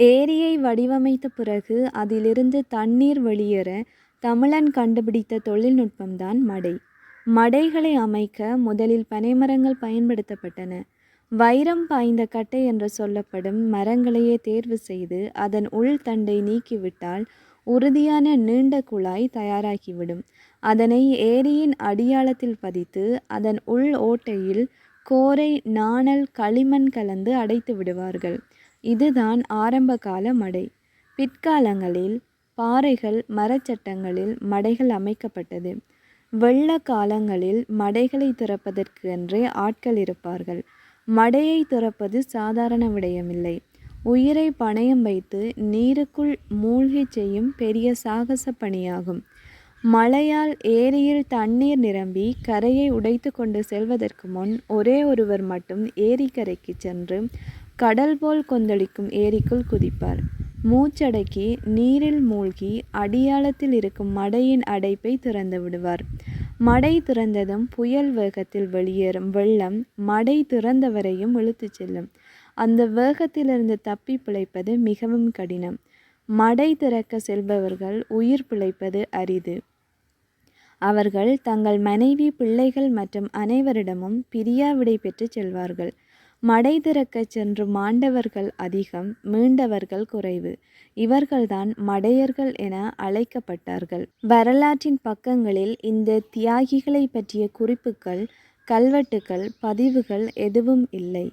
ஏரியை வடிவமைத்த பிறகு அதிலிருந்து தண்ணீர் வெளியேற தமிழன் கண்டுபிடித்த தொழில்நுட்பம்தான் மடை. மடைகளை அமைக்க முதலில் பனைமரங்கள் பயன்படுத்தப்பட்டன. வைரம் பாய்ந்த கட்டை என்று சொல்லப்படும் மரங்களையே தேர்வு செய்து அதன் உள் தண்டை நீக்கிவிட்டால் உறுதியான நீண்ட குழாய் தயாராகிவிடும். அதனை ஏரியின் அடியாளத்தில் பதித்து அதன் உள் ஓட்டையில் கோரை நாணல் களிமண் கலந்து அடைத்து விடுவார்கள். இதுதான் ஆரம்பகால மடை. பிற்காலங்களில் பாறைகள் மரச்சட்டங்களில் மடைகள் அமைக்கப்பட்டது. வெள்ள காலங்களில் மடைகளை திறப்பதற்கு என்றே ஆட்கள் இருப்பார்கள். மடையை திறப்பது சாதாரண விடயமில்லை. உயிரை பணயம் வைத்து நீருக்குள் மூழ்கி செய்யும் பெரிய சாகச பணியாகும். மழையால் ஏரியில் தண்ணீர் நிரம்பி கரையை உடைத்து கொண்டு செல்வதற்கு முன் ஒரே ஒருவர் மட்டும் ஏரிக்கரைக்கு சென்று கடல் போல் கொந்தளிக்கும் ஏரிக்குள் குதிப்பார். மூச்சடக்கி நீரில் மூழ்கி அடியாளத்தில் இருக்கும் மடையின் அடைப்பை திறந்து விடுவார். மடை திறந்ததும் புயல் வேகத்தில் வெளியேறும் வெள்ளம் மடை திறந்தவரையும் இழுத்துச் செல்லும். அந்த வேகத்திலிருந்து தப்பிப் பிழைப்பது மிகவும் கடினம். மடை திறக்க செல்பவர்கள் உயிர் பிழைப்பது அரிது. அவர்கள் தங்கள் மனைவி பிள்ளைகள் மற்றும் அனைவரிடமும் பிரியாவிடை பெற்று பெற்றுச் செல்வார்கள். மடை திறக்கச் சென்று மாண்டவர்கள் அதிகம் மீண்டவர்கள் குறைவு. இவர்கள்தான் மடையர்கள் என அழைக்கப்பட்டார்கள். வரலாற்றின் பக்கங்களில் இந்த தியாகிகளைப் பற்றிய குறிப்புகள் கல்வெட்டுகள் பதிவுகள் எதுவும் இல்லை.